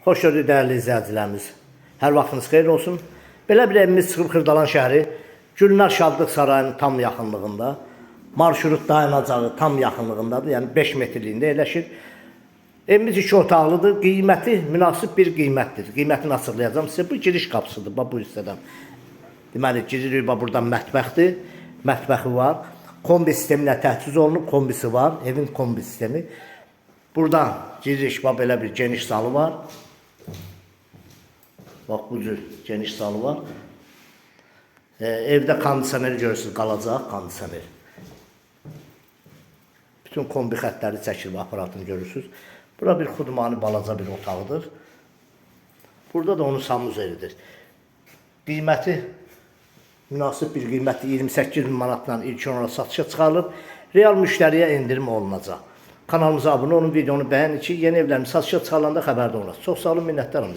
Xoş gördük dəyərli izləyicilərimiz. Hər vaxtınız xeyir olsun. Belə bir evimiz çıxıb Xırdalan şəhəri Gülnar Şadlıq Sarayının tam yaxınlığında. Marşrut dayanacağı tam yaxınlığındadır. Yəni 5 metrliyində yerləşir. Evimiz iki otaqlıdır. Qiyməti münasib bir qiymətdir. Qiymətini açıqlayacağam sizə. Bu giriş qapısıdır bu hissədən. Deməli giririk bax buradan mətbəxdir. Mətbəxi var. Kombi sisteminə təchiz olunub, kombisi var. Evin kombi sistemi. Buradan giriş bax belə bir geniş salı var. Bax bu cür geniş salı var. E, evdə kondisioner görürsünüz, qalacaq kondisioner. Bütün kombi xətləri çəkilib aparatını görürsünüz. Bura bir xudmani balaca bir otaqdır. Burada da onun sanuzelidir. Qiyməti münasib bir qiymətli 28 min manatla ilk olaraq satışa çıxarılıb. Real müştəriyə endirim olunacaq. Kanalımıza abunə olun, videonu bəyənin ki, yeni evlərimiz satışa çıxarılanda xəbərdar olasınız. Çox sağ olun, minnətdarım.